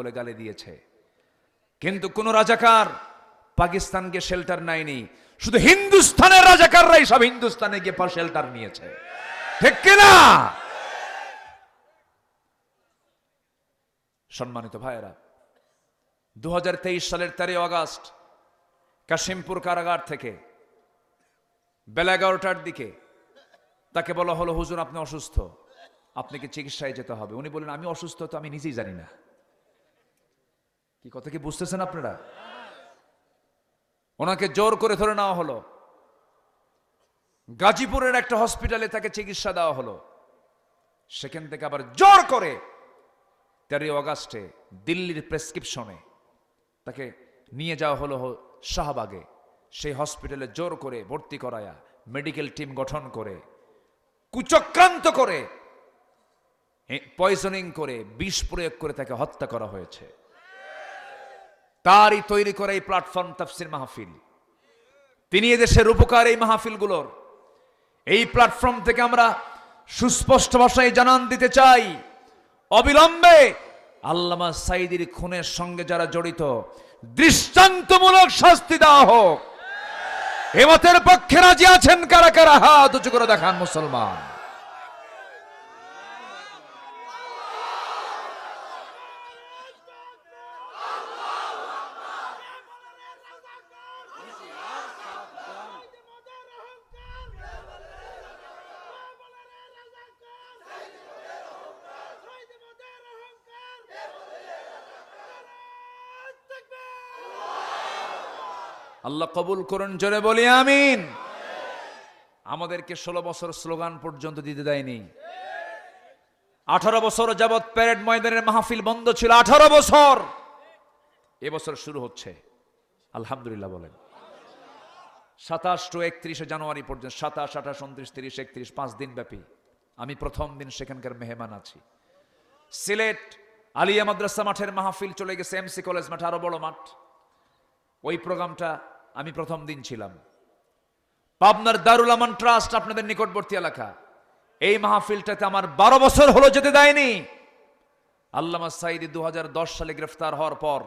বলে গালি দিয়েছে। কিন্তু কোন রাজাকার পাকিস্তানকে শেল্টার নেয়নি। শুধু হিন্দুস্তানের রাজাকাররাই সব হিন্দুস্তানে গিয়ে শেল্টার নিয়েছে। ঠিক কিনা? সম্মানিত ভাইয়েরা দু সালের তেরোই আগস্ট কাশিমপুর কারাগার থেকে বেলা এগারোটার দিকে তাকে বলা হলো, হুজুর, আপনি অসুস্থ। আপনাকে চিকিৎসায় যেতে হবে? উনি বললেন, আমি অসুস্থ তো আমি নিজেই জানি না। কি কথা কি বুঝতেছেন আপনারা? ওনাকে জোর করে ধরে নেওয়া হলো। গাজীপুরের একটা হসপিটালে তাকে চিকিৎসা দেওয়া হলো। সেখান থেকে আবার জোর করে তেরোই অগাস্টে দিল্লির প্রেসক্রিপশনে তাকে নিয়ে যাওয়া হলো শাহবাগে। সেই হসপিটালে জোর করে ভর্তি করায়া মেডিকেল টিম গঠন করে, কুচক্রান্ত করে পয়জনিং করে, বিষ প্রয়োগ করে তাকে হত্যা করা হয়েছে। তারই তৈরি করা এই প্ল্যাটফর্ম তাফসির মাহফিল। তিনি এদেশের উপকার এই মাহফিলগুলোর। এই প্ল্যাটফর্ম থেকে আমরা সুস্পষ্ট ভাষায় জানান দিতে চাই। অবিলম্বে আল্লামা সাইদির খুনের সঙ্গে যারা জড়িত, দৃষ্টান্তমূলক শাস্তি দেওয়া হোক। হেমতের পক্ষে রাজি আছেন কারা কারা? হাত উঁচু করে দেখান মুসলমান। আল্লাহ কবুল করুন, জোরে বলি আমিন। আমাদেরকে ষোলো বছর স্লোগান পর্যন্ত দিতে দেয়নি। আঠারো বছর যাবৎ প্যারেড ময়দানের মাহফিল বন্ধ ছিল, আঠারো বছর। এবছর শুরু হচ্ছে। আলহামদুলিল্লাহ বলেন। সাতাশ টু একত্রিশে জানুয়ারি পর্যন্ত, সাতাশ, আঠাশ, উনত্রিশ, তিরিশ, একত্রিশ, পাঁচ দিন ব্যাপী। আমি প্রথম দিন সেখানকার মেহমান আছি। সিলেট আলিয়া মাদ্রাসা মাঠের মাহফিল চলে গেছে, এমসি কলেজ মাঠ, আরও বড় মাঠ। ওই প্রোগ্রামটা আমি প্রথম দিন ছিলাম। পাবনার দারুল আমান ট্রাস্ট আপনাদের নিকটবর্তী এলাকা। এই মাহফিলটাতে আমার বারো বছর হলো যেতে দেয়নি। আল্লামা সাইদি দু সালে গ্রেফতার হওয়ার পর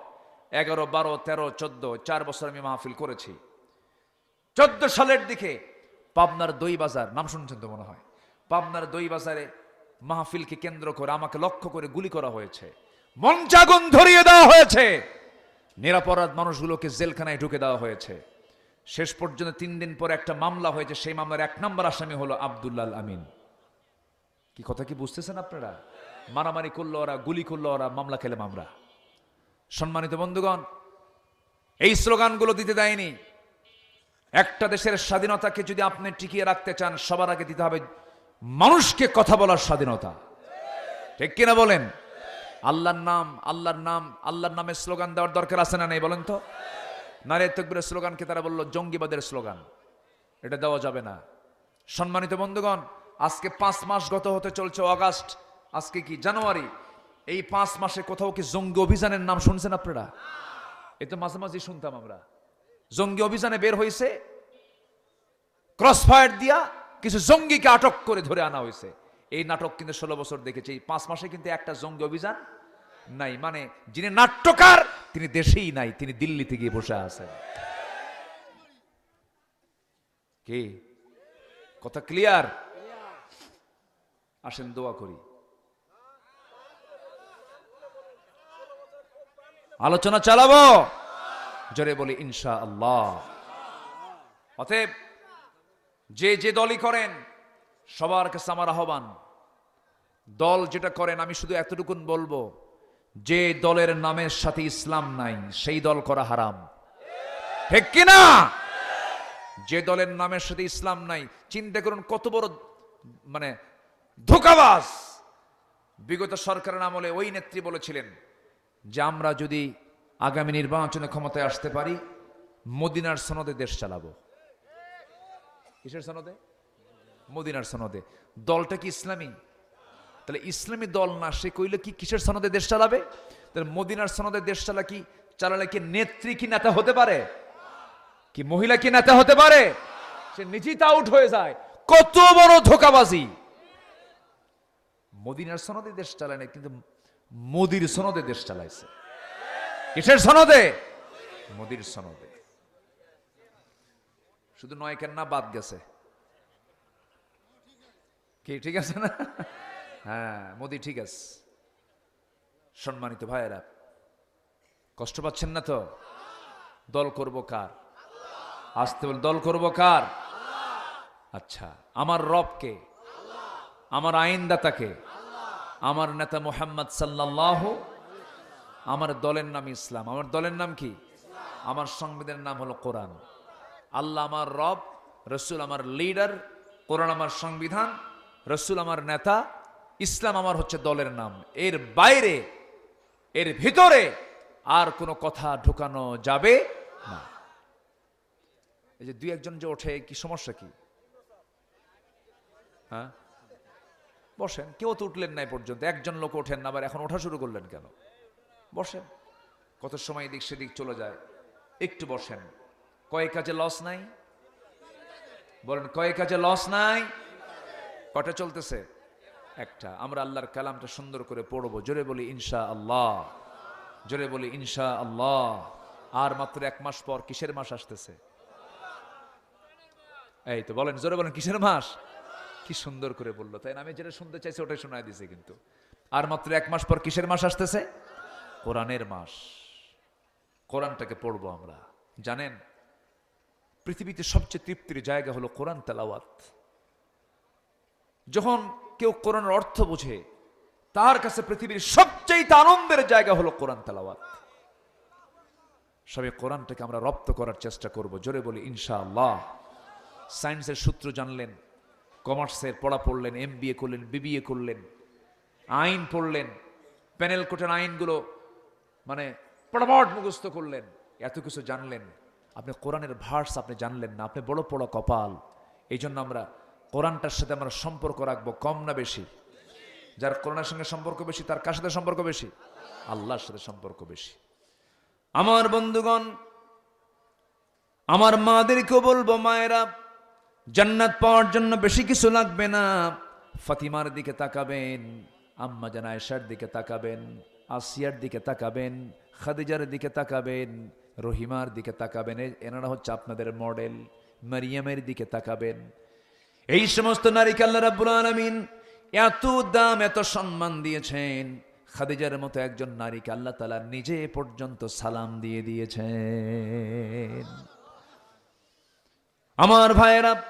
এগারো, বারো, তেরো, চোদ্দ, চার বছর আমি মাহফিল করেছি। চোদ্দ সালের দিকে পাবনার দই বাজার, নাম শুনছেন তো মনে হয়? পাবনার দই বাজারে মাহফিলকে কেন্দ্র করে, আমাকে লক্ষ্য করে গুলি করা হয়েছে। মঞ্চাগুন ধরিয়ে দেওয়া হয়েছে। নিরাপরাধ মানুষগুলোকে জেলখানায় ঢুকে দেওয়া হয়েছে। শেষ পর্যন্ত তিন দিন পরে একটা মামলা হয়েছে, সেই মামলার এক নম্বর আসামি হলো আব্দুল্লাল আমিন। কি কথা কি বুঝতেছেন আপনারা? মারামারি করল ওরা, গুলি করল ওরা, মামলা খেলে মামলা সম্মানিত বন্ধুগণ, এই স্লোগানগুলো দিতে দেয়নি। একটা দেশের স্বাধীনতাকে যদি আপনি টিকিয়ে রাখতে চান, সবার আগে দিতে হবে মানুষকে কথা বলার স্বাধীনতা। ঠিক কিনা বলেন? আল্লাহর নাম আল্লাহর নাম, আল্লাহর নামে স্লোগান দেওয়ার দরকার আছে না নেই বলেন তো? নারী তকবীরের স্লোগানকে তারা বলল, জঙ্গিবাদের স্লোগান। এটা দেওয়া যাবে না। সম্মানিত বন্ধুগণ, আজকে পাঁচ মাস গত হতে চলছে অগাস্ট, আজকে কি, জানুয়ারি? এই পাঁচ মাসে কোথাও কি জঙ্গি অভিযানের নাম শুনছেন আপনারা? এ তো মাঝে মাঝে শুনতাম আমরা। জঙ্গি অভিযানে বের হয়েছে ক্রস ফায়ার দিয়া কিছু জঙ্গিকে আটক করে ধরে আনা হয়েছে এই নাটক কিন্তু ষোলো বছর দেখেছি। পাঁচ মাসে কিন্তু একটা জঙ্গি অভিযান নাই। মানে যিনি নাট্যকার, তিনি দেশেই নাই, তিনি দিল্লিতে গিয়ে বসে আছেন। কি? কথা ক্লিয়ার আসেন, দোয়া করি। আলোচনা চালাবো? জোরে বলি ইনশা আল্লাহ অতএব, যে যে দলই করেন, সবার কাছে আমার আহ্বান দল যেটা করেন, আমি শুধু এতটুকুন বলব, যে দলের নামের সাথে ইসলাম নাই, সেই দল করা হারাম। ঠিক কিনা? যে দলের নামের সাথে ইসলাম নাই, চিন্তা করুন কত বড় মানে ধোকাবাজ। বিগত সরকারের আমলে ওই নেত্রী বলেছিলেন যে, আমরা যদি আগামী নির্বাচনে ক্ষমতায় আসতে পারি, মদিনার সনদে দেশ চালাবো। কিসের সনদে? মদিনার সনদে। দলটা কি ইসলামী? তাহলে ইসলামী দল না, সে কইলে কি কিসের সনদে দেশ চালাবে? তাহলে মদিনার সনদে দেশ চালা কি? চালালে কি নেত্রী কি নেতা হতে পারে? কি মহিলা কি নেতা হতে পারে? সে নিজেই তা আউট হয়ে যায়। কত বড় ধোকাবাজি। মদিনার সনদে দেশ চালায় না কিন্তু মোদির সনদে দেশ চালাইছে। কিসের সনদে? মোদির সনদে। শুধু নয় কেন না, বাদ গেছে। কি, ঠিক আছে না? হ্যাঁ মোদি ঠিক আছে। সম্মানিত ভাইয়েরা, কষ্ট পাচ্ছেন না তো? দল করব কার? আসতে বল, দল করব কার? আচ্ছা আমার রবকে, আমার আইনদাতাকে, আমার নেতা মোহাম্মদ সাল্লাহ আমার দলের নাম ইসলাম। আমার দলের নাম কি? আমার সংবিধানের নাম হলো কোরআন। আল্লাহ আমার রব, রসুল আমার লিডার, কোরআন আমার সংবিধান, রসুল আমার নেতা ইসলাম আমার হচ্ছে দলের নাম। এর বাইরে, এর ভিতরে আর কোনো কথা ঢুকানো যাবে না। এই যে দুই একজন যে ওঠে, কি সমস্যা কি? হ্যাঁ? বসেন, কেউ তো উঠলেন নাই পর্যন্ত। একজন লোক ওঠেন না, আবার এখন ওঠা শুরু করলেন কেন? বসেন। কত সময় এদিক সেদিক চলে যায়। একটু বসেন। কয়েক কাজে লস নাই? বলেন কয়েক কাজে লস নাই? কটা চলতেছে? একটা। আমরা আল্লাহর কালামটা সুন্দর করে পড়ব। জোরে বলি ইনশা আল্লাহ জোরে বলি ইনশা আল্লাহ আর মাত্র এক মাস পর কিসের মাস আসতেছে? এই তো বলেন, জোরে বলেন, কিসের মাস? কি সুন্দর করে বলল, তাই আমি যেটা শুনতে চাইছি ওটাই শোনায় দিছে কিন্তু। আর মাত্র এক মাস পর কিসের মাস আসতেছে? কোরআনের মাস। কোরআনটাকে পড়ব আমরা। জানেন, পৃথিবীতে সবচেয়ে তৃপ্তির জায়গা হলো কোরআন তেলাওয়াত। যখন কেউ কোরআনের অর্থ বোঝে, তার কাছে পৃথিবীর সবচেয়ে আনন্দের জায়গা হলো কোরআন তালাওয়াত। সবে কোরআনটাকে আমরা রপ্ত করার চেষ্টা করব, জোরে বলি, ইনশাআল্লাহ। সায়েন্সের সূত্র জানলেন, কমার্সের পড়া পড়লেন এম করলেন, বিবিএ করলেন, আইন পড়লেন, প্যানেল কোটের আইনগুলো মানে পড়ামট মুখস্থ করলেন, এত কিছু জানলেন। আপনি কোরআনের ভার্স আপনি জানলেন না, আপনি বড় বড় কপাল। এই জন্য আমরা কোরআনটার সাথে আমরা সম্পর্ক রাখব কম না বেশি। যার কোরআনের সঙ্গে সম্পর্ক বেশি, তার কার সাথে সম্পর্ক বেশি? আল্লাহর সাথে সম্পর্ক বেশি। আমার বন্ধুগণ, আমার মাদেরকেও বলব, মায়েরা, জান্নাত পাওয়ার জন্য বেশি কিছু লাগবে না। ফাতিমার দিকে তাকাবেন, আম্মা জান আয়েশার দিকে তাকাবেন, আসিয়ার দিকে তাকাবেন, খাদিজার দিকে তাকাবেন, রহিমার দিকে তাকাবেন। এনারা হচ্ছে আপনাদের মডেল। মারিয়ামের দিকে তাকাবেন। এই সমস্ত নারীকে আল্লাহ রাব্বুল আলামিন এত দাম, এত সম্মান দিয়েছেন। খাদিজার মতো একজন নারীকে আল্লাহ তাআলা নিজে পর্যন্ত সালাম দিয়ে দিয়েছেন। আমার ভাইয়েরা,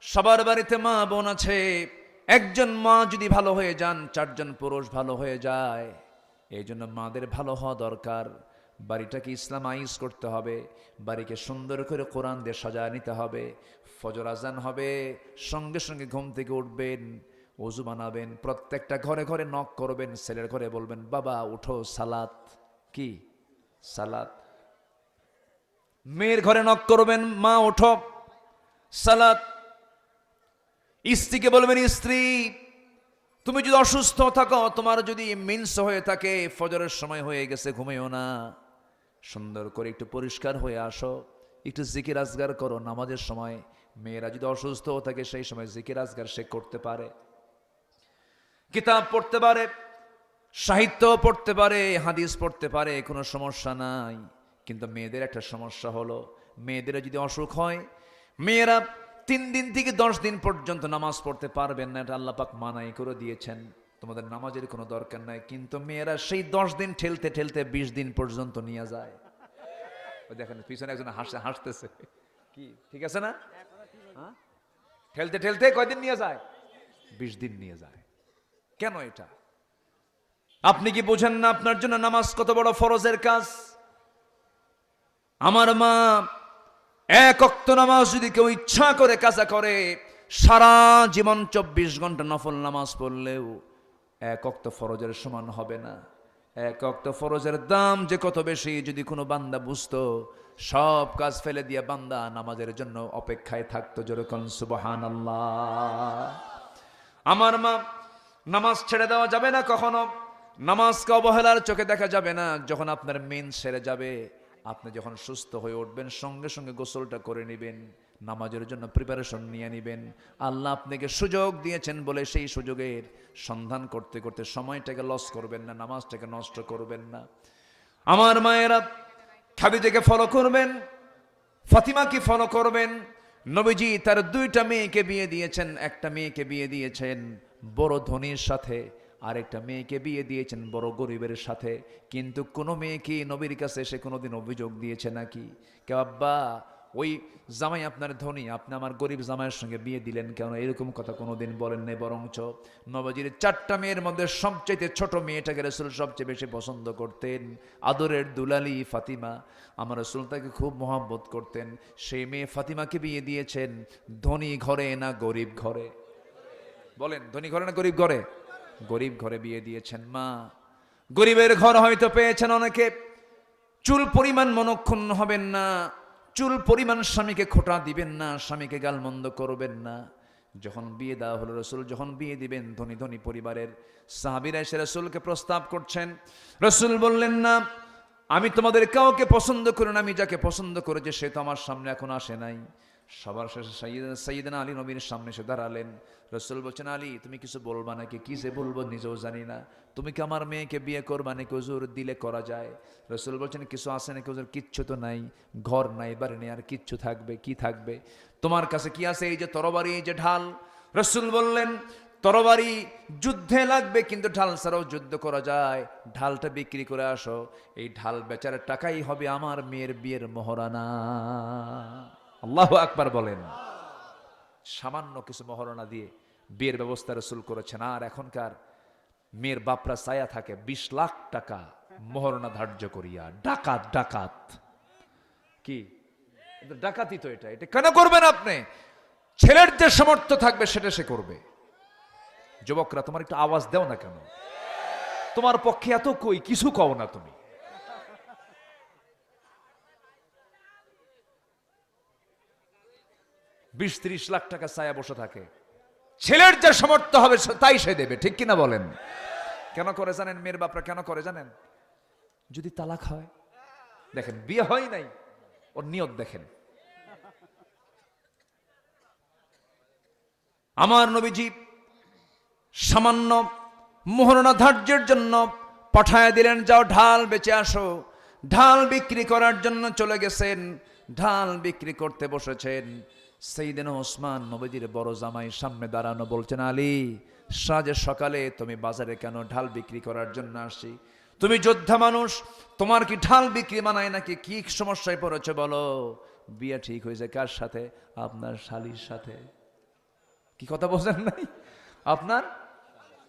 সবার বাড়িতে মা বোন আছে। একজন মা যদি ভালো হয়ে যান, চারজন পুরুষ ভালো হয়ে যায়। এই জন্য মাদের ভালো হওয়া দরকার। বাড়িটাকে ইসলামাইজ করতে হবে। বাড়িকে সুন্দর করে কোরআন দিয়ে সাজায় নিতে হবে। ফজর আজান হবে, সঙ্গে সঙ্গে ঘুম থেকে উঠবেন অজু বানাবেন, প্রত্যেকটা ঘরে ঘরে নক করবেন, ছেলের ঘরে বলবেন, বাবা, উঠো, সালাত। কি? সালাত। মেয়ের ঘরে নক করবেন, মা ওঠো সালাত। স্ত্রীকে বলবেন, স্ত্রী, তুমি যদি অসুস্থ থাকো, তোমার যদি মিন্স হয়ে থাকে, ফজরের সময় হয়ে গেছে, ঘুমিও না। সুন্দর করে একটু পরিষ্কার হয়ে আসো, একটু জিকির আজগার করো, নামাজের সময়। মেয়েরা যদি অসুস্থ থাকে, সেই সময় জিকির, আজগার সে করতে পারে। কিতাব পড়তে পারে, সাহিত্য পড়তে পারে, হাদিস পড়তে পারে, কোনো সমস্যা নাই। কিন্তু মেয়েদের একটা সমস্যা হলো, মেয়েদের যদি অসুখ হয়, মেয়েরা তিন দিন থেকে দশ দিন পর্যন্ত নামাজ পড়তে পারবেন না, এটা আল্লাপাক মানাই করে দিয়েছেন। তোমাদের নামাজের কোনো দরকার নাই, কিন্তু মেয়েরা সেই দশ দিন ঠেলতে ঠেলতে বিশ দিন পর্যন্ত নিয়ে যায়। দেখেন, পিছনে একজন হাসতে হাসতেছে। কি? ঠিক আছে না? ঠেলতে ঠেলতে কয়দিন নিয়ে যায়? বিশ দিন নিয়ে যায়। কেন এটা? আপনি কি বোঝেন না আপনার জন্য নামাজ কত বড় ফরজের কাজ? আমার মা এক অক্ত নামাজ যদি কেউ ইচ্ছা করে কাজা করে, সারা জীবন চব্বিশ ঘণ্টা নফল নামাজ পড়লেও এক অক্ত ফরজের সমান হবে না। এক অক্ত ফরজের দাম যে কত বেশি যদি কোনো বান্দা বুঝতো সব কাজ ফেলে দিয়ে বান্দা নামাজের জন্য অপেক্ষায় থাকতো যেরকম সুবহান আমার মা নামাজ ছেড়ে দেওয়া যাবে না কখনো। নামাজকে অবহেলার চোখে দেখা যাবে না। যখন আপনার মেন সেরে যাবে, আপনি যখন সুস্থ হয়ে উঠবেন, সঙ্গে সঙ্গে গোসলটা করে নেবেন, নামাজের জন্য প্রিপারেশন নিয়ে নেবেন। আল্লাহ আপনাকে সুযোগ দিয়েছেন বলে সেই সুযোগের সন্ধান করতে করতে সময়টাকে লস করবেন না, নামাজটাকে নষ্ট করবেন না। আমার মায়েরা খাদিজাকে ফলো করবেন, ফাতিমাকে ফলো করবেন। নবীজি তার দুইটা মেয়েকে বিয়ে দিয়েছেন, একটা মেয়েকে বিয়ে দিয়েছেন বড় ধনীর সাথে, আরেকটা মেয়েকে বিয়ে দিয়েছেন বড় গরিবের সাথে। কিন্তু কোনো মেয়েকে নবীর কাছে এসে কোনোদিন অভিযোগ দিয়েছে নাকি? কে আব্বা ওই জামাই আপনার ধনী, আপনি আমার গরিব জামাইয়ের সঙ্গে বিয়ে দিলেন কেন? এরকম কথা কোনোদিন বলেন নাই, বরঞ্চ নবজির চারটা মেয়ের মধ্যে সবচেয়ে ছোট মেয়েটাকে রসুল সবচেয়ে বেশি পছন্দ করতেন, আদরের দুলালি ফাতিমা। আমার রসুল তাকে খুব মহাব্বত করতেন। সেই মেয়ে ফাতিমাকে বিয়ে দিয়েছেন ধনী ঘরে না গরিব ঘরে? বলেন, ধনী ঘরে না গরিব ঘরে? গরিব ঘরে বিয়ে দিয়েছেন মা। গরিবের ঘর হয়তো পেয়েছেন অনেকে, চুল পরিমাণ মনক্ষুণ্ণ হবেন না। চুল পরিমাণ স্বামীকে খোটা দিবেন না, স্বামীকে গালমন্দ করবেন না। যখন বিয়ে দেওয়া হলো রসুল, যখন বিয়ে দিবেন, ধনী ধনী পরিবারের সাহাবিরা এসে রসুলকে প্রস্তাব করছেন। রসুল বললেন, না, আমি তোমাদের কাউকে পছন্দ করি না আমি যাকে পছন্দ করেছি সে তো আমার সামনে এখন আসে নাই। সবার শেষে সৈয়দিন আলী নবীর সামনে এসে দাঁড়ালেন। রসুল বলছেন, আলী, তুমি কিছু বলবা নাকি? কি যে বলব নিজেও জানি না। তুমি কি আমার মেয়েকে বিয়ে করবা নাকি? হুজুর, দিলে করা যায়। রসুল বলছেন, কিছু আছে নাকি হুজুর? কিচ্ছু তো নাই। ঘর নাই, বাড়ি নেই, আর কিচ্ছু থাকবে, কি থাকবে? তোমার কাছে কি আছে এই যে তরবারি, এই যে ঢাল? রসুল বললেন, তরবারি যুদ্ধে লাগবে, কিন্তু ঢাল ছাড়াও যুদ্ধ করা যায়। ঢালটা বিক্রি করে আসো। এই ঢাল বেচার টাকাই হবে আমার মেয়ের বিয়ের মহরানা। আল্লাহ আকবার বলেন। সামান্য কিছু মহরণা দিয়ে বিয়ের ব্যবস্থা রসুল করেছেন। আর এখনকার মেয়ের বাপরা ছায়া থাকে, বিশ লাখ টাকা মহরণা ধার্য করিয়া, ডাকাত ডাকাত। কি? ডাকাতি তো এটা। এটা কেন করবেন আপনি? ছেলের যে সামর্থ্য থাকবে সেটা সে করবে। যুবকরা, তোমার একটু আওয়াজ দেও না কেন? তোমার পক্ষে এত কই, কিছু কও না তুমি। বিশ ত্রিশ লাখ টাকা ছায়া বসে থাকে। ছেলের যে সামর্থ্য হবে তাই সে দেবে, ঠিক কিনা বলেন? কেন করে জানেন মেয়ের বাপরা, কেন করে জানেন? যদি তালাক হয়, দেখেন, বিয়ে হয় নাই, ওর নিয়ত দেখেন। আমার নবীজি সামান্য মোহরণা ধার্যের জন্য পাঠায় দিলেন, যাও ঢাল বেচে আসো। ঢাল বিক্রি করার জন্য চলে গেছেন, ঢাল বিক্রি করতে বসেছেন। সেই দিন ওসমান নবীজির বড় জামাই সামনে দাঁড়ানো বলছেন, আলী, সাজে সকালে তুমি বাজারে কেন ঢাল বিক্রি করার জন্য আসছি তুমি যোদ্ধা মানুষ, তোমার কি ঢাল বিক্রি মানায় নাকি কি সমস্যায় পড়েছে বলো? বিয়ে ঠিক হয়েছে কার সাথে? আপনার শালির সাথে। কি কথা বলছেন নাই আপনার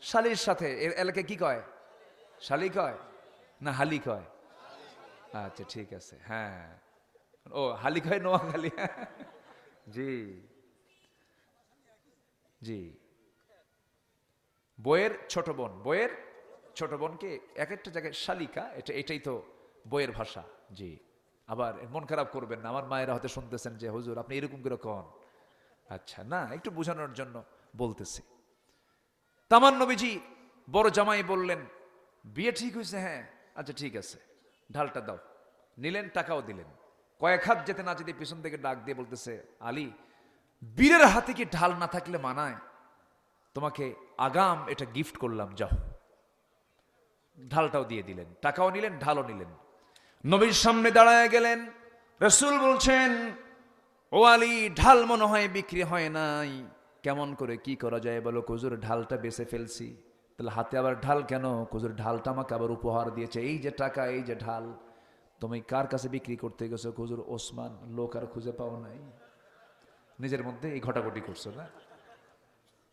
শালির সাথে? এর এলাকায় কি কয়? শালি কয়? না, হালি কয়। আচ্ছা ঠিক আছে হ্যাঁ। ও, হালি কয় নোয়াখালী? জি। জি। বইয়ের ছোট বোন, বইয়ের ছোট বোনকে এক একটা জায়গায় শালিকা? এটা, এটাই তো বইয়ের ভাষা। জি। আবার মন খারাপ করবেন না, আমার মায়েরা হয়তো শুনতেছেন যে, হুজুর, আপনি এরকম করে কন। আচ্ছা না, একটু বোঝানোর জন্য বলতেছি। তামান নবীজি বড় জামাই বললেন, বিয়ে ঠিক হয়েছে হ্যাঁ? আচ্ছা ঠিক আছে। ঢালটা দাও। নিলেন, টাকাও দিলেন। কয়েক হাত যেতে না যেতে পিছন থেকে ডাক দিয়ে বলতেছে, আলী, বীরের হাতে কি ঢাল না থাকলে মানায়? তোমাকে আগাম এটা গিফট করলাম, যাও। ঢালটাও দিয়ে দিলেন, টাকাও নিলেন, ঢালও নিলেন। নবীর সামনে দাঁড়ায় গেলেন, রসুল বলছেন, ও আলী, ঢাল মনে হয় বিক্রি হয় নাই। কেমন করে কি করা যায় বলো? কুজুর ঢালটা বেছে ফেলছি। তাহলে হাতে আবার ঢাল কেন? কুজুর ঢালটা আমাকে আবার উপহার দিয়েছে। এই যে টাকা, এই যে ঢাল। তুমি কার কাছে বিক্রি করতে গেছো? কুজুর ওসমান, লোক আর খুঁজে পাও নাই। নিজের মধ্যে এই ঘটাঘটি করছ না?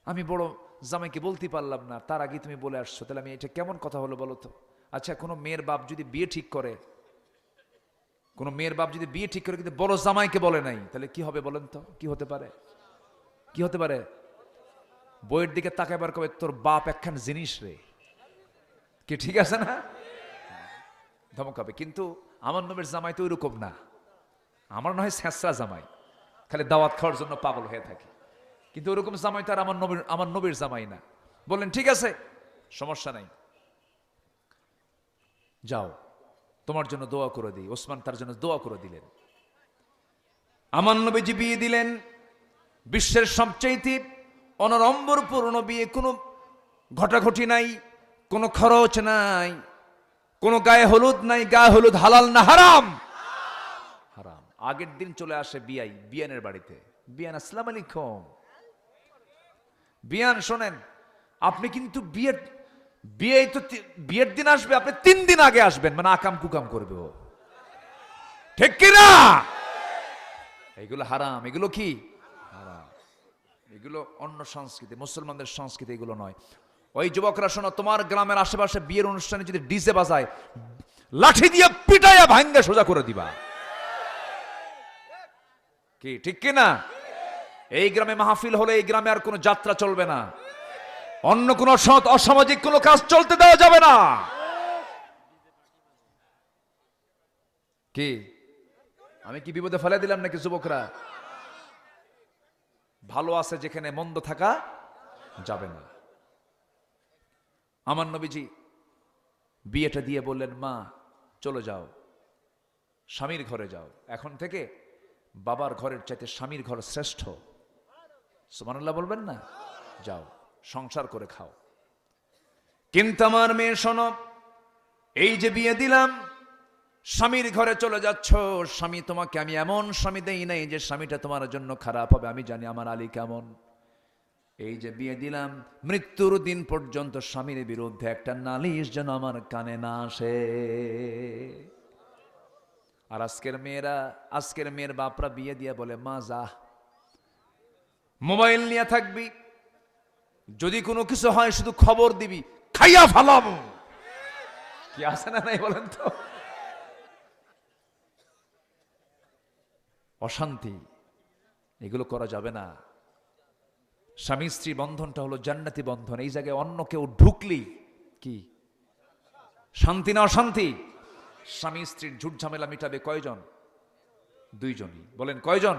আমি বড় জামাইকে বলতে পারলাম না, তার আগে তুমি বলে আসছো। তাহলে আমি এটা কেমন কথা হলো বলো তো? আচ্ছা কোনো মেয়ের বাপ যদি বিয়ে ঠিক করে, কোনো মেয়ের বাপ যদি বিয়ে ঠিক করে, কিন্তু বড় জামাইকে বলে নাই, তাহলে কি হবে বলেন তো? কি হতে পারে? কি হতে পারে? বইয়ের দিকে তাকাইবার কবে তোর বাপ একখান জিনিস রে? কি ঠিক আছে না? ধমক হবে। কিন্তু আমার নবীর জামাই তো ওইরকম না। আমার নয় স্যাঁচরা জামাই। খালি দাওয়াত খাওয়ার জন্য পাগল হয়ে থাকে। কিন্তু ওরকম জামাই তো আর আমার নবীর আমার নবীর জামাই না। বললেন, ঠিক আছে, সমস্যা নাই। যাও, তোমার জন্য দোয়া করে দিই। ওসমান তার জন্য দোয়া করে দিলেন। আমার নবীজি বিয়ে দিলেন। বিশ্বের সবচাইতে অনরম্বরপূর্ণ বিয়ে কোনো ঘটাঘটি নাই, কোনো খরচ নাই। কোনো গায়ে হলুদ নাই, গায়ে হলুদ হালাল না হারাম? হারাম। আগের দিন চলে আসে বিয়াই, বিয়ানের বাড়িতে। বিয়ান, আসসালাম আলাইকুম। বিয়ান, শোনেন, আপনি কিন্তু বিয়ের বিয়ে তো, বিয়ের দিন আসবে, আপনি তিন দিন আগে আসবেন মানে আকাম কুকাম করবে ও। ঠিক কি না? এগুলো হারাম, এগুলো কি? হারাম। এগুলো অন্য সংস্কৃতি, মুসলমানদের সংস্কৃতি এগুলো নয়। ওই যুবকরা, শোনো, তোমার গ্রামের আশেপাশে বিয়ের অনুষ্ঠানে যদি ডিজে বাজায়, লাঠি দিয়ে পিটাইয়া ভাঙ্গা সোজা করে দিবা। কি, ঠিক কি না এই গ্রামে মাহফিল হলে এই গ্রামে আর কোনো যাত্রা চলবে না। অন্য কোনো অসৎ অসামাজিক কোনো কাজ চলতে দেওয়া যাবে না। কি? আমি কি বিপদে ফেলে দিলাম নাকি যুবকরা? ভালো আছে যেখানে মন্দ থাকা যাবে না। আমার নবীজি বিয়েটা দিয়ে বললেন, মা, চলে যাও। স্বামীর ঘরে যাও। এখন থেকে বাবার ঘরের চাইতে স্বামীর ঘর শ্রেষ্ঠ। সুমানুল্লাহ বলবেন না? যাও, সংসার করে খাও। কিন্তু আমার মেয়ে, শোনো, এই যে বিয়ে দিলাম, স্বামীর ঘরে চলে যাচ্ছ। স্বামী তোমাকে আমি এমন স্বামী দেই নাই যে স্বামীটা তোমার জন্য খারাপ হবে। আমি জানি আমার আলী কেমন। এই যে বিয়ে দিলাম, মৃত্যুর দিন পর্যন্ত স্বামীর বিরুদ্ধে একটা নালিশ যেন আমার কানে না আসে। আর আজকের মেয়েরা, আজকের মেয়ের বাপরা বিয়ে দিয়ে বলে, মা, যা। মোবাইল নিয়ে থাকবি। যদি কোনো কিছু হয়, শুধু খবর দিবি। খাইয়া ফালাম কি আছে না নাই বলেন তো? অশান্তি। এগুলো করা যাবে না। স্বামী স্ত্রী বন্ধনটা হলো জান্নাতি বন্ধন। এই জায়গায় অন্য কেউ ঢুকলি কি? শান্তি না অশান্তি? স্বামী স্ত্রীর ঝুট ঝামেলা মিটাবে কয়জন? দুইজনই। বলেন কয়জন?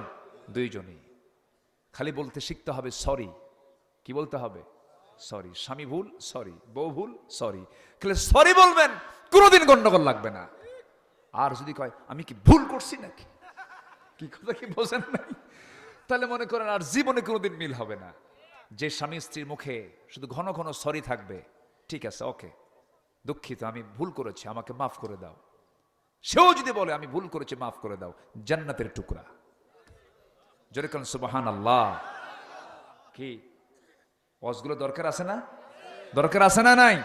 দুইজনই। খালি বলতে শিখতে হবে সরি কি বলতে হবে? সরি স্বামী ভুল সরি বউ ভুল সরি খালি সরি বলবেন, কোনোদিন গন্ডগোল লাগবে না। আর যদি কয়, আমি কি ভুল করছি নাকি? কি কথা কি বোঝেন নাই? তাহলে মনে করেন আর জীবনে কোনোদিন মিল হবে না। যে স্বামী স্ত্রীর মুখে শুধু ঘন ঘন সরি থাকবে, ঠিক আছে ওকে দুঃখিত, আমি ভুল করেছি, আমাকে মাফ করে দাও। সেও যদি বলে, আমি ভুল করেছি, মাফ করে দাও। জান্নাতের টুকরা। যেরকম সুবাহান আল্লাহ কি? ওয়াজগুলো দরকার আছে না? দরকার আছে না নাই?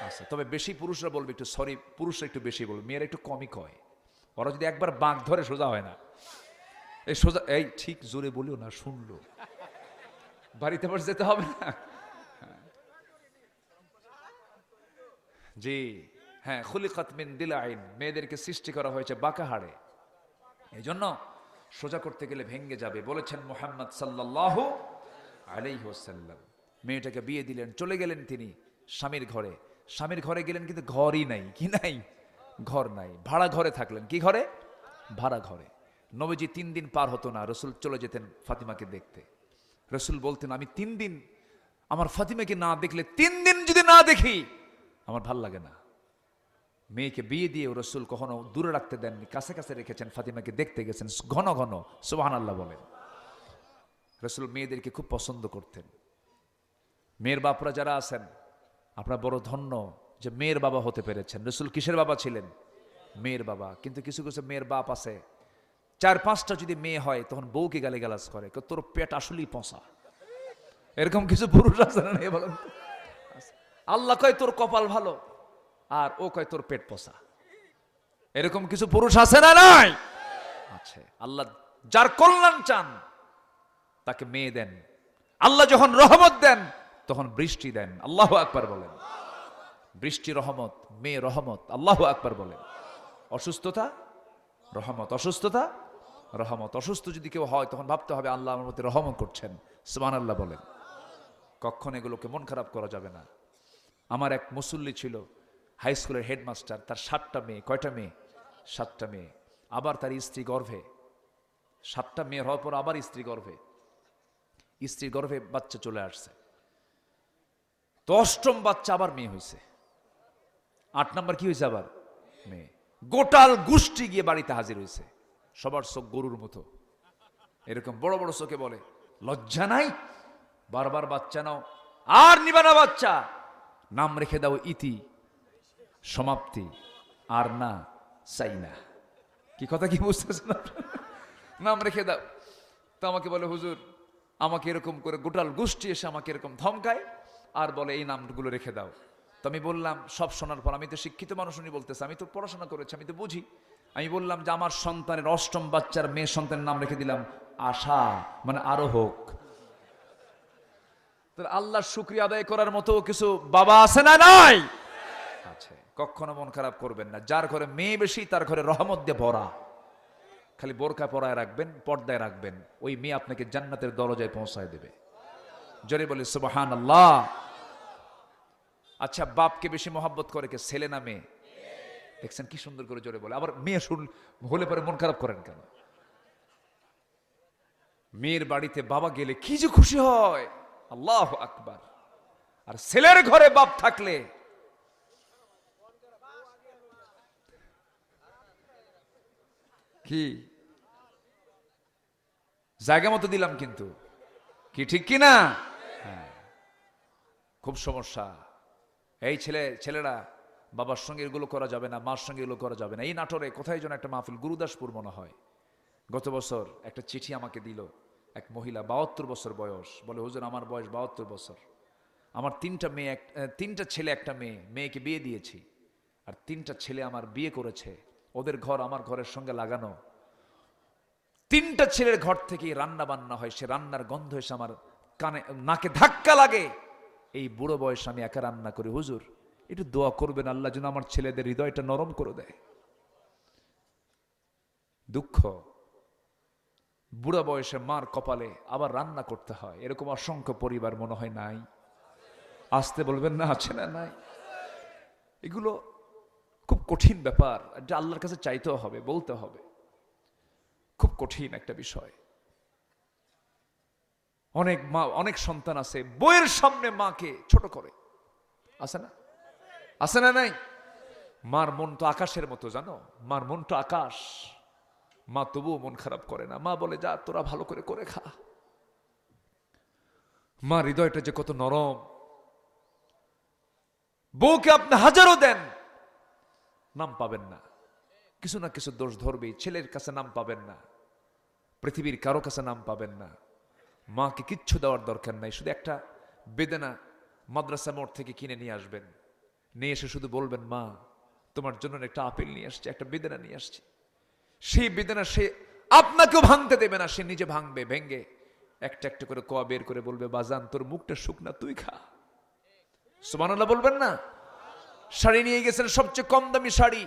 আচ্ছা তবে বেশি পুরুষরা বলবে একটু সরি পুরুষরা একটু বেশি বলবে, মেয়েরা একটু কমই কয়। ওরা যদি একবার বাঁক ধরে সোজা হয় না। এই সোজা, এই ঠিক জোরে বলিও না, শুনলো। বাড়িতে আবার যেতে হবে না? জি হ্যাঁ খুলিকাত মিন দিল আইন মেয়েদেরকে সৃষ্টি করা হয়েছে বাঁকা হাড়ে এই জন্য সোজা করতে গেলে ভেঙ্গে যাবে, বলেছেন মোহাম্মদ সাল্লাল্লাহু আলাইহি ওয়াসাল্লাম। মেয়েটাকে বিয়ে দিলেন, চলে গেলেন তিনি স্বামীর ঘরে। স্বামীর ঘরে গেলেন কিন্তু ঘরই নাই, কি নাই? ঘর নাই, ভাড়া ঘরে থাকলেন, কি ঘরে? ভাড়া ঘরে। নবীজি তিন দিন পার হতো না, রসুল চলে যেতেন ফাতিমাকে দেখতে। রসুল বলতেন, আমি তিন দিন আমার ফাতিমাকে না দেখলে, তিন দিন যদি না দেখি, আমার ভালো লাগে না। মেয়েকে বিয়ে দিয়ে রসুল কখনো দূরে রাখতে দেননি, কাছে কাছে রেখেছেন, ফাতিমাকে দেখতে গেছেন, ঘন ঘন সোহান আল্লাহ বলেন। রসুল মেয়েদেরকে খুব পছন্দ করতেন। মেয়ের বাপরা যারা আছেন, আপনারা বড় ধন্য যে মেয়ের বাবা হতে পেরেছেন। রসুল কিসের বাবা ছিলেন? মেয়ের বাবা। কিন্তু কিছু কিছু মেয়ের বাপ আছে চার পাঁচটা যদি মেয়ে হয়, তখন বউকে গালি গালাজ করে তোর পেট আসলেই পচা। এরকম কিছু পুরুষ আছে না আল্লাহ কয়, তোর কপাল ভালো। আর ও কয়, তোর পেট পচা। এরকম কিছু পুরুষ আছে না নাই? আছে। আল্লাহ যার কল্যাণ চান, তাকে মেয়ে দেন। আল্লাহ যখন রহমত দেন, তখন বৃষ্টি দেন। আল্লাহ আকবার বলেন। বৃষ্টি রহমত, মেয়ে রহমত, আল্লাহ আকবার বলেন। অসুস্থতা, রহমত। অসুস্থতা রহমত। অসুস্থ যদি কেউ হয়, তখন ভাবতে হবে আল্লাহ আমার মধ্যে রহমত করছেন। সুমান আল্লাহ বলেন। কখন এগুলোকে মন খারাপ করা যাবে না। আমার এক মুসল্লি ছিল হাই স্কুলের হেডমাস্টার তার সাতটা মেয়ে, কয়টা মেয়ে? সাতটা মেয়ে। আবার তার স্ত্রী গর্ভে। সাতটা মেয়ে হওয়ার পর আবার স্ত্রী গর্ভে। স্ত্রীর গর্ভে বাচ্চা চলে আসছে। তো অষ্টম বাচ্চা আবার মেয়ে হয়েছে আট নাম্বার কি হয়েছে আবার? মেয়ে। গোটাল গোষ্ঠী গিয়ে বাড়িতে হাজির হয়েছে সবার চোখ গরুর মতো। এরকম বড় বড় চোখে বলে, লজ্জা নাই? বারবার বাচ্চা নাও। আর নিবানা বাচ্চা। নাম রেখে দাও ইতি, সমাপ্তি, আর না চাই না কি কথা কি বুঝতেছেন? নাম রেখে দাও। তো আমাকে বলে, হুজুর, আমাকে এরকম করে গোটাল গোষ্ঠী এসে আমাকে এরকম ধমকায়, আর বলে, এই নামগুলো রেখে দাও। তো আমি বললাম, সব শোনার পর, আমি তো শিক্ষিত মানুষ, উনি বলতেছে, আমি তো পড়াশোনা করেছি, আমি তো বুঝি। আমি বললাম যে আমার সন্তানের অষ্টম বাচ্চার মেয়ে সন্তানের নাম রেখে দিলাম, আশা মানে আরও হোক তাহলে আল্লাহর শুক্রিয়া আদায় করার মতো কিছু বাবা আছে না নাই? আছে। কখনো মন খারাপ করবেন না। যার ঘরে মেয়ে বেশি, তার ঘরে রহমত দিয়ে ভরা। খালি বোরকা পরায় রাখবেন, পর্দায় রাখবেন। ওই মেয়ে আপনাকে জান্নাতের দরজায় পৌঁছায় দেবে। জোরে বলি সুবহান আল্লাহ আচ্ছা বাপকে বেশি মহাব্বত করে কে? ছেলে না মেয়ে? দেখছেন কি সুন্দর করে জোরে বলে। আবার মেয়ে শুন হলে পরে মন খারাপ করেন কেন? মেয়ের বাড়িতে বাবা গেলে কি যে খুশি হয়। আল্লাহ আকবার। আর ছেলের ঘরে বাপ থাকলে? কি? জায়গা মতো দিলাম কিন্তু। কি ঠিক কি না? হ্যাঁ। খুব সমস্যা। এই ছেলে, ছেলেরা বাবার সঙ্গে এগুলো করা যাবে না, মার সঙ্গে এগুলো করা যাবে না। এই নাটোরে কোথায় যেন একটা মাহফিল, গুরুদাসপুর মনে হয়। গত বছর একটা চিঠি আমাকে দিল এক মহিলা, বাহাত্তর বছর বয়স। বলে, হুজুর, আমার বয়স বাহাত্তর বছর। আমার তিনটা মেয়ে, এক তিনটা ছেলে, একটা মেয়ে, মেয়েকে বিয়ে দিয়েছি। আর তিনটা ছেলে আমার বিয়ে করেছে। ওদের ঘর আমার ঘরের সঙ্গে লাগানো। তিনটা ছেলের ঘর থেকে রান্না বান্না হয়। সে রান্নার গন্ধ এসে আমার কানে, নাকে ধাক্কা লাগে। এই বুড়ো বয়স আমি একা রান্না করি। হুজুর একটু দোয়া করবেন আল্লাহ যেন আমার ছেলেদের হৃদয়টা নরম করে দেয়। দুঃখ। বুড়া বয়সে মার কপালে আবার রান্না করতে হয়। এরকম অসংখ্য পরিবার মনে হয় নাই। আসতে বলবেন না, আছে না নাই? এগুলো খুব কঠিন ব্যাপার। যা আল্লাহর কাছে চাইতেও হবে বলতে হবে। খুব কঠিন একটা বিষয়। অনেক মা, অনেক সন্তান আছে, বইয়ের সামনে মাকে ছোট করে। আছে না? আছে না নাই? মার মন তো আকাশের মতো, জানো? মার মন তো আকাশ। মা তবুও মন খারাপ করে না। মা বলে, যা, তোরা ভালো করে করে খা। মা হৃদয়টা যে কত নরম। বউকে আপনি হাজারো দেন, নাম পাবেন না। কিছু না কিছু দোষ ধরবেই। ছেলের কাছে নাম পাবেন না। পৃথিবীর কারও কাছে নাম পাবেন না। মাকে কিচ্ছু দেওয়ার দরকার নাই। শুধু একটা বেদনা মাদ্রাসা মোড় থেকে কিনে নিয়ে আসবেন। নিয়ে এসে শুধু বলবেন, মা, তোমার জন্য একটা আপেল নিয়ে আসছে, একটা বেদনা নিয়ে আসছে। সেই বেদনা সে আপনাকেও ভাঙতে দেবে না, সে নিজে ভাঙবে ভেঙ্গে একটা একটা করে কোয়া বের করে বলবে, বাজান, তোর মুখটা শুকনা, তুই খা। সুবহানাল্লাহ বলবেন না? শাড়ি নিয়ে গেছেন সবচেয়ে কম দামি শাড়ি।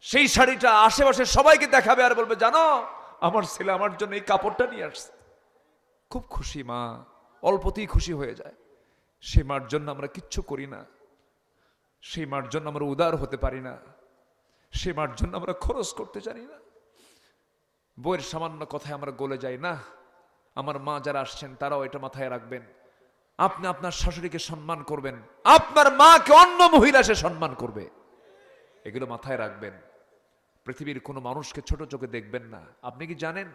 সেই শাড়িটা আশেপাশে সবাইকে দেখাবে আর বলবে, জানো, আমার ছেলে আমার জন্য এই কাপড়টা নিয়ে আসছে। খুব খুশি, মা। অল্পতেই খুশি হয়ে যায়। সে মার জন্য আমরা কিচ্ছু করি না। সেই মার জন্য আমরা উদার হতে পারি না। সে মার জন্য আমরা খরচ করতে জানি না। বইয়ের সামান্য কথায় আমরা গলে যাই, না, আমার মা যারা আসছেন, তারাও এটা মাথায় রাখবেন। আপনি আপনার শাশুড়িকে সম্মান করবেন। আপনার মাকে অন্য মহিলা সে সম্মান করবে। এগুলো মাথায় রাখবেন। পৃথিবীর কোনো মানুষকে ছোট চোখে দেখবেন না। আপনি কি জানেন?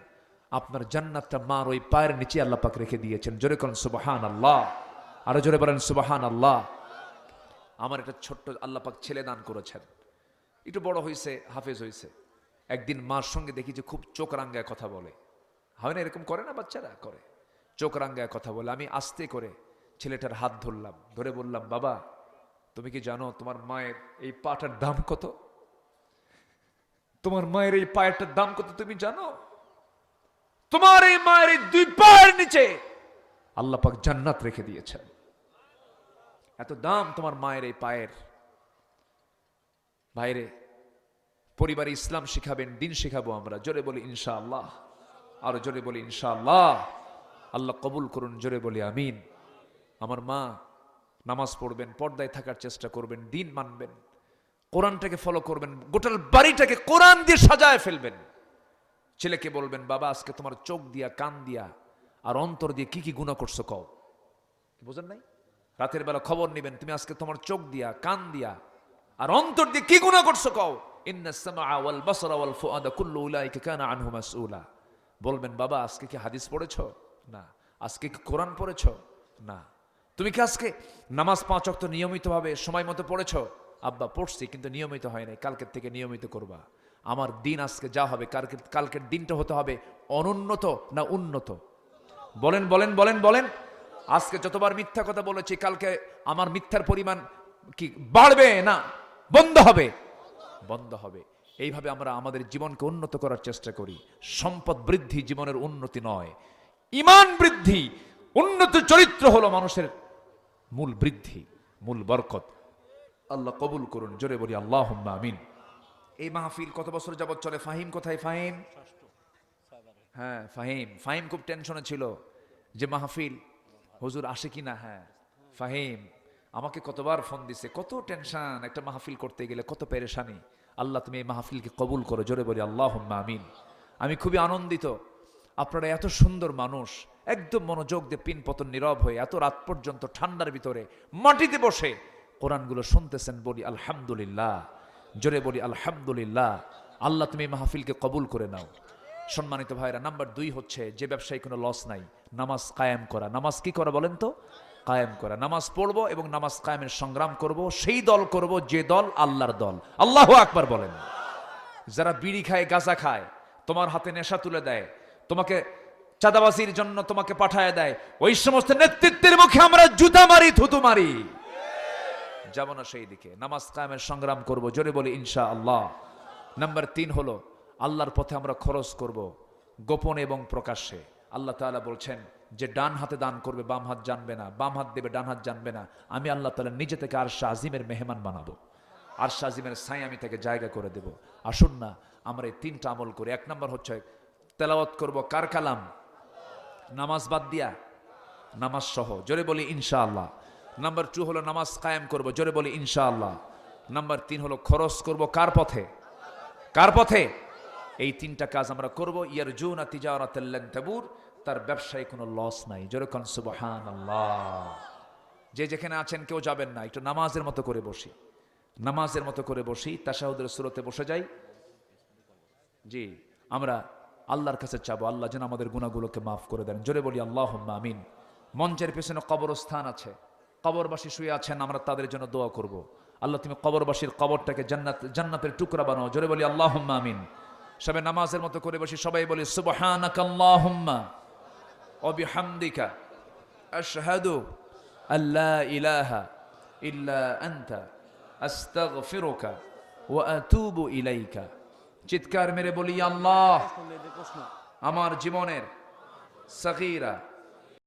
আপনার জান্নাতটা মার ওই পায়ের নিচে আল্লাহ পাক রেখে দিয়েছেন। জোরে করেন সুবাহান আল্লাহ আরও জোরে বলেন সুবাহান আল্লাহ আমার একটা ছোট্ট আল্লাপাক ছেলে দান করেছেন। একটু বড় হয়েছে হাফেজ হয়েছে একদিন মার সঙ্গে দেখি যে খুব চোখ রাঙ্গায় কথা বলে। হয় না এরকম করে না বাচ্চারা? করে। চোখ রাঙ্গায় কথা বলে। আমি আস্তে করে ছেলেটার হাত ধরলাম। ধরে বললাম, বাবা, তুমি কি জানো তোমার মায়ের এই পাটার দাম কত? তোমার মায়ের এই পায়েরটার দাম কত তুমি জানো? তোমার এই মায়ের এই দুই পায়ের নিচে আল্লাপাক জান্নাত রেখে দিয়েছেন। এত দাম তোমার মায়ের এই পায়ের। বাইরে পরিবারে ইসলাম শিখাবেন, দিন শিখাবো আমরা। জোরে বলি ইনশাআল্লাহ। আরও জোরে বলি ইনশাআল্লাহ। আল্লাহ কবুল করুন, জোরে বলি আমিন। আমার মা নামাজ পড়বেন, পর্দায় থাকার চেষ্টা করবেন, দিন মানবেন। কোরআনটাকে ফলো করবেন, গোটাল বাড়িটাকে কোরআন দিয়ে সাজায় ফেলবেন। ছেলেকে বলবেন, বাবা, আজকে তোমার চোখ দিয়া, কান দিয়া আর অন্তর দিয়ে কি কি গুণা করছ কও? বুঝেন নাই? রাতের বেলা খবর নেবেন, তুমি আজকে তোমার চোখ দিয়া, কান দিয়া, আর অন্তর দিয়ে কি গুণা করছ কও? বলবেন, বাবা, আজকে কি হাদিস পড়েছো? না। আজকে কি কোরআন পড়েছ? না। তুমি কি আজকে নামাজ পাঁচ অক্ত নিয়মিতভাবে সময় মতো পড়েছো? আব্বা, পড়ছি, কিন্তু নিয়মিত হয় নাই, কালকের থেকে নিয়মিত করবা। আমার দিন আজকে যা হবে, কালকের কালকের দিনটা হতে হবে অনুন্নত না উন্নত? বলেন বলেন বলেন বলেন। আজকে যতবার মিথ্যা কথা বলেছি, কালকে আমার মিথ্যার পরিমাণ কি বাড়বে না? বন্ধ হবে। বন্ধ হবে। এইভাবে আমরা আমাদের জীবনকে উন্নত করার চেষ্টা করি। সম্পদ বৃদ্ধি জীবনের উন্নতি নয়। ইমান বৃদ্ধি, উন্নত চরিত্র হলো মানুষের মূল বৃদ্ধি, মূল বরকত। আল্লাহ কবুল করুন, জোরে বলি আল্লাহ আমিন। এই মাহফিল কত বছর যাবৎ চলে? ফাহিম কোথায়? ফাহিম? হ্যাঁ ফাহিম। ফাহিম খুব টেনশনে ছিল। যে মাহফিল হুজুর আসে কি না? হ্যাঁ। ফাহিম, আমাকে কতবার ফোন দিছে, কত টেনশন, একটা মাহফিল করতে গেলে কত পেরেশানি। আল্লাহ তুমি এই মাহফিলকে কবুল করো, জোরে বলি আল্লাহ আমিন। আমি খুবই আনন্দিত, আপনারা এত সুন্দর মানুষ, একদম মনোযোগ দিয়ে পিন পতন নীরব হয়ে এত রাত পর্যন্ত ঠান্ডার ভিতরে মাটিতে বসে কোরআনগুলো শুনতেছেন বলি, আলহামদুলিল্লাহ। জোরে বলি, আলহামদুলিল্লাহ। আল্লাহ তুমি মাহফিলকে কবুল করে নাও। সম্মানিত ভাইরা, নাম্বার দুই হচ্ছে যে ব্যবসায়ী কোনো লস নাই, নামাজ কায়েম করা। নামাজ কি করা বলেন তো? কায়েম করা। নামাজ পড়ব এবং নামাজ কায়েমের সংগ্রাম করব, সেই দল করব যে দল আল্লাহর দল। আল্লাহ আকবার বলেন। যারা বিড়ি খায়, গাঁজা খায়, তোমার হাতে নেশা তুলে দেয়, তোমাকে চাঁদাবাজির জন্য তোমাকে পাঠায় দেয়, ওই সমস্ত নেতৃত্বের মুখে আমরা জুতা মারি, থুতু মারি। যাব না সেই দিকে। নামাজ কায়েমের সংগ্রাম করব। জোরে বলি ইনশা আল্লাহ নাম্বার তিন হলো আল্লাহর পথে আমরা খরচ করব, গোপনে এবং প্রকাশ্যে। আল্লাহ তাআলা বলছেন, যে ডান হাতে দান করবে, বাম হাত জানবে না, বাম হাত দেবে, ডান হাত জানবে না, আমি আল্লাহ তাআলা নিজে থেকে আর আজিমের মেহমান বানাবো। আর আজিমের সাই আমি তাকে জায়গা করে দেব। আসুন না, আমরা এই তিনটা আমল করি। এক নম্বর হচ্ছে, তেলাওয়াত করব কার কালাম? নামাজ বাদ দিয়া? নামাজ সহ। জোরে বলি ইনশাআল্লাহ। নাম্বার টু হলো নামাজ কায়েম করব। জোরে বলি ইনশাআল্লাহ। নাম্বার তিন হলো খরচ করব কার পথে? কার পথে? এই তিনটা কাজ আমরা করব। ইয়ার জুনা তিজারাতাল্লান তার ব্যবসায় কোনো লস নাই। জোরে কন, সুবহানাল্লাহ। যে যেখানে আছেন কেউ যাবেন না। একটু নামাজের মতো করে বসি। নামাজের মতো করে বসি, তাশাহুদের সুরতে বসে যাই। জি, আমরা আল্লাহর কাছে চাবো। আল্লাহ যেন আমাদের গুণাগুলোকে মাফ করে দেন। জোরে বলি আল্লাহ আমিন। মঞ্চের পেছনে কবরস্থান আছে। কবরবাসী শুয়ে আছেন, আমরা তাদের জন্য দোয়া করব। আল্লাহ, তুমি কবরবাসীর কবরটাকে জান্নাত, জান্নাতের টুকরা বানাও। জোরে বলি আল্লাহ আমিন। সবাই নামাজের মতো করে বসি সবাই বলি, সুবহানাকা আল্লাহুম্মা ওয়া বিহামদিকা আশহাদু আল্লা ইলাহা ইল্লা আনতা আস্তাগফিরুকা ওয়া আতুবু ইলাইকা। চিৎকার মেরে বলি, আল্লাহ, আমার জীবনের সগীরা